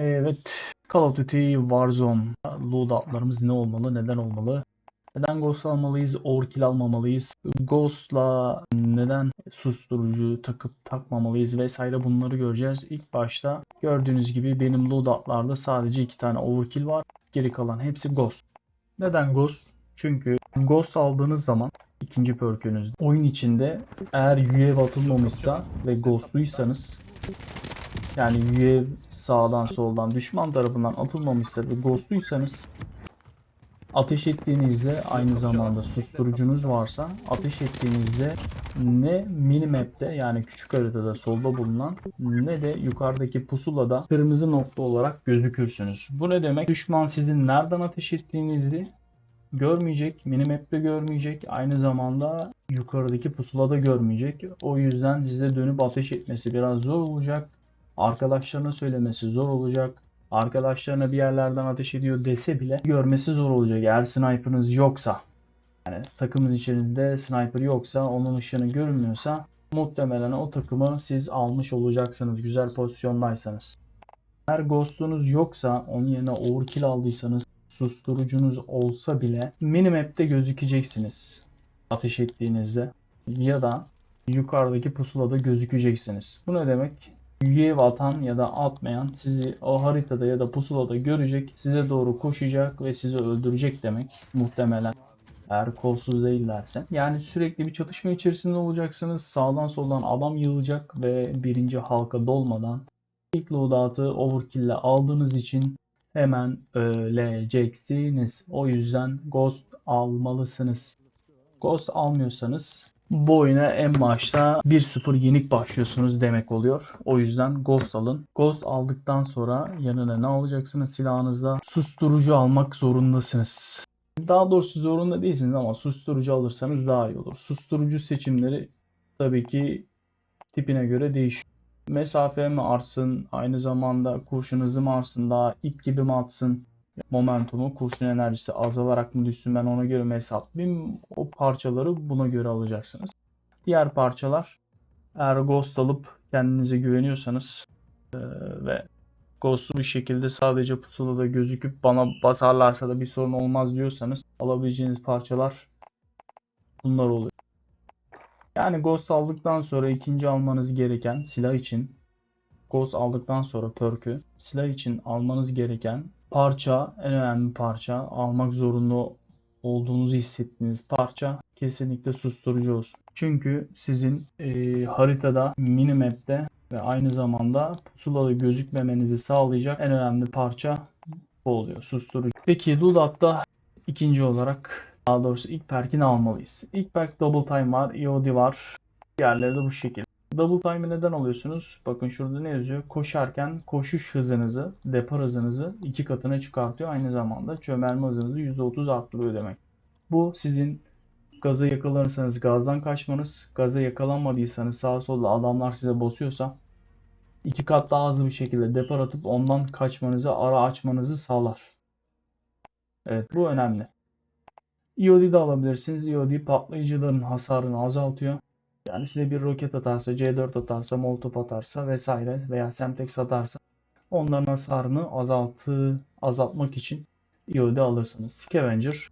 Evet. Call of Duty Warzone. Loadoutlarımız ne olmalı, neden olmalı? Neden Ghost almalıyız, Overkill almamalıyız? Ghost'la neden susturucu takıp takmamalıyız vesaire bunları göreceğiz. İlk başta gördüğünüz gibi benim loadoutlarda sadece iki tane Overkill var. Geri kalan hepsi Ghost. Neden Ghost? Çünkü Ghost aldığınız zaman ikinci perkünüzde oyun içinde eğer UAV atılmamışsa ve Ghost'luysanız yani UAV sağdan soldan düşman tarafından atılmamışsa ve Ghost'luysanız ateş ettiğinizde aynı zamanda susturucunuz varsa ateş ettiğinizde ne minimap'te yani küçük haritada solda bulunan ne de yukarıdaki pusulada kırmızı nokta olarak gözükürsünüz. Bu ne demek? Düşman sizin nereden ateş ettiğinizi görmeyecek, minimap'te görmeyecek, aynı zamanda yukarıdaki pusulada görmeyecek. O yüzden size dönüp ateş etmesi biraz zor olacak. Arkadaşlarına söylemesi zor olacak. Arkadaşlarına bir yerlerden ateş ediyor dese bile görmesi zor olacak. Eğer sniper'ınız yoksa, yani takımınız içerisinde sniper yoksa, onun ışığını görünmüyorsa muhtemelen o takımı siz almış olacaksınız güzel pozisyondaysanız. Eğer ghost'unuz yoksa, onun yerine overkill aldıysanız, susturucunuz olsa bile minimap'te gözükeceksiniz ateş ettiğinizde ya da yukarıdaki pusulada gözükeceksiniz. Bu ne demek? UAV atan ya da atmayan sizi o haritada ya da pusulada görecek, size doğru koşacak ve sizi öldürecek demek muhtemelen. Eğer kolsuz değillerse. Yani sürekli bir çatışma içerisinde olacaksınız. Sağdan soldan adam yığılacak ve birinci halka dolmadan ilk loadout'ı overkill'le aldığınız için hemen öleceksiniz. O yüzden Ghost almalısınız. Ghost almıyorsanız bu oyuna en başta 1-0 yenik başlıyorsunuz demek oluyor. O yüzden Ghost alın. Ghost aldıktan sonra yanına ne alacaksınız silahınızda? Susturucu almak zorundasınız. Daha doğrusu zorunda değilsiniz ama susturucu alırsanız daha iyi olur. Susturucu seçimleri tabii ki tipine göre değişiyor. Mesafe mi artsın, aynı zamanda kurşun hızı mı artsın, daha ip gibi mi atsın, momentumu, kurşun enerjisi azalarak mı düşsün ben ona göre mi hesaplayayım. O parçaları buna göre alacaksınız. Diğer parçalar eğer Ghost alıp kendinize güveniyorsanız eee, ve Ghost'u bir şekilde sadece pusulada gözüküp bana basarlarsa da bir sorun olmaz diyorsanız alabileceğiniz parçalar bunlar oluyor. Yani Ghost aldıktan sonra ikinci almanız gereken silah için Ghost aldıktan sonra perk'ü silah için almanız gereken parça en önemli parça almak zorunda olduğunuzu hissettiğiniz parça kesinlikle susturucu olsun. Çünkü sizin eee, haritada minimap'te ve aynı zamanda pusulada gözükmemenizi sağlayacak en önemli parça bu oluyor susturucu. Peki Ludat'ta ikinci olarak daha doğrusu ilk perkini almalıyız. İlk perk Double Time var, EOD var. Diğerleri de bu şekilde. Double Time'ı neden alıyorsunuz? Bakın şurada ne yazıyor? Koşarken koşuş hızınızı, depar hızınızı iki katına çıkartıyor. Aynı zamanda çömelme hızınızı %30 arttırıyor demek. Bu sizin gaza yakalanırsanız gazdan kaçmanız, gaza yakalanmadıysanız sağa sola adamlar size basıyorsa iki kat daha hızlı bir şekilde depar atıp ondan kaçmanızı, ara açmanızı sağlar. Evet bu önemli. EOD de alabilirsiniz. EOD patlayıcıların hasarını azaltıyor. Yani size bir roket atarsa, C4 atarsa, molotof atarsa vesaire veya Semtex atarsa onların hasarını azaltı, azaltmak için EOD alırsınız. Scavenger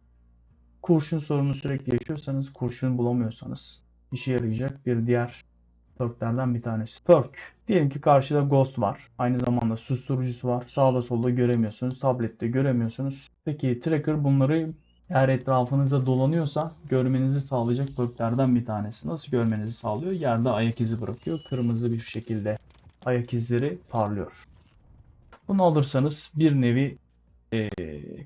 kurşun sorunu sürekli yaşıyorsanız, kurşun bulamıyorsanız işe yarayacak bir diğer perklerden bir tanesi. Perk. Diyelim ki karşıda Ghost var. Aynı zamanda susturucusu var. Sağda solda göremiyorsunuz. Tablette göremiyorsunuz. Peki Tracker bunları eğer etrafınıza dolanıyorsa görmenizi sağlayacak perklerden bir tanesi. Nasıl görmenizi sağlıyor? Yerde ayak izi bırakıyor. Kırmızı bir şekilde ayak izleri parlıyor. Bunu alırsanız bir nevi eee,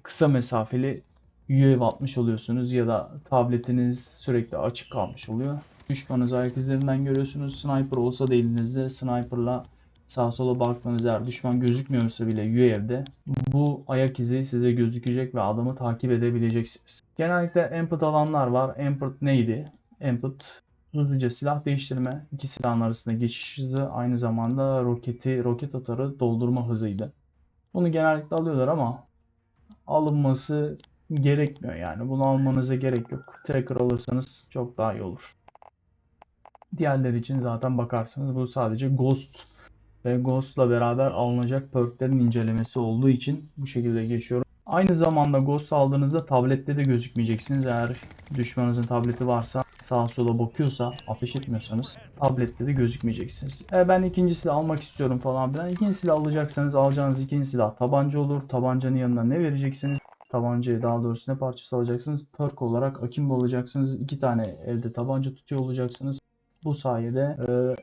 kısa mesafeli UAV atmış oluyorsunuz ya da tabletiniz sürekli açık kalmış oluyor. Düşmanınızı ayak izlerinden görüyorsunuz. Sniper olsa da elinizde sniperla sağa sola baktığınız eğer düşman gözükmüyorsa bile UAV'de bu ayak izi size gözükecek ve adamı takip edebileceksiniz. Genellikle input alanlar var. Input neydi? Input hızlıca silah değiştirme, iki silahın arasında geçiş hızı, aynı zamanda roketi, roket atarı doldurma hızıydı. Bunu genellikle alıyorlar ama alınması gerekmiyor yani. Bunu almanıza gerek yok. Tracker alırsanız çok daha iyi olur. Diğerleri için zaten bakarsınız bu sadece Ghost ve Ghost'la beraber alınacak perklerin incelemesi olduğu için bu şekilde geçiyorum. Aynı zamanda Ghost aldığınızda tablette de gözükmeyeceksiniz. Eğer düşmanınızın tableti varsa sağa sola bakıyorsa ateş etmiyorsanız tablette de gözükmeyeceksiniz. E ben ikinci silah almak istiyorum falan filan. İkinci silah alacaksanız alacağınız ikinci silah tabanca olur. Tabancanın yanına ne vereceksiniz? Tabancayı daha doğrusu ne parçası alacaksınız? Perk olarak akimbo alacaksınız. İki tane elde tabanca tutuyor olacaksınız. Bu sayede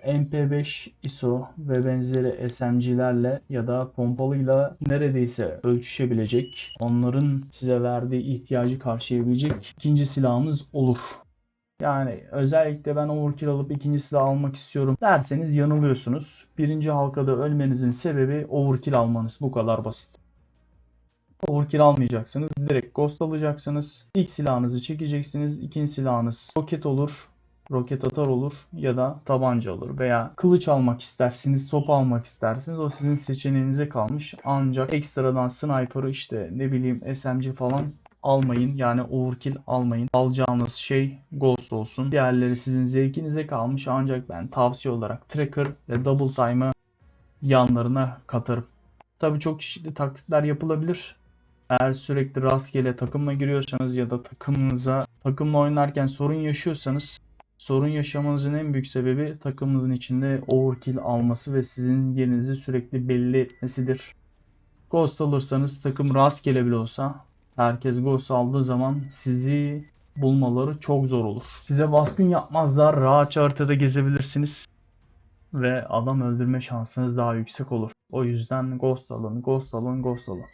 e, MP5 ISO ve benzeri SMG'lerle ya da pompalıyla neredeyse ölçüşebilecek, onların size verdiği ihtiyacı karşılayabilecek ikinci silahınız olur. Yani özellikle ben overkill alıp ikinci silah almak istiyorum derseniz yanılıyorsunuz. Birinci halkada ölmenizin sebebi overkill almanız. Bu kadar basit. Overkill almayacaksınız. Direkt ghost alacaksınız. İlk silahınızı çekeceksiniz. İkinci silahınız roket olur. Roket atar olur ya da tabanca olur veya kılıç almak istersiniz, sopa almak istersiniz. O sizin seçeneğinize kalmış. Ancak ekstradan sniper işte ne bileyim SMG falan almayın. Yani overkill almayın. Alacağınız şey Ghost olsun. Diğerleri sizin zevkinize kalmış. Ancak ben tavsiye olarak Tracker ve Double Time'ı yanlarına katarım. Tabii çok çeşitli taktikler yapılabilir. Eğer sürekli rastgele takımla giriyorsanız ya da takımınıza takımla oynarken sorun yaşıyorsanız sorun yaşamanızın en büyük sebebi takımınızın içinde overkill alması ve sizin yerinizi sürekli belli etmesidir. Ghost alırsanız takım rastgele bile olsa herkes Ghost aldığı zaman sizi bulmaları çok zor olur. Size baskın yapmazlar. Rahatça haritada gezebilirsiniz. Ve adam öldürme şansınız daha yüksek olur. O yüzden Ghost alın, Ghost alın, Ghost alın.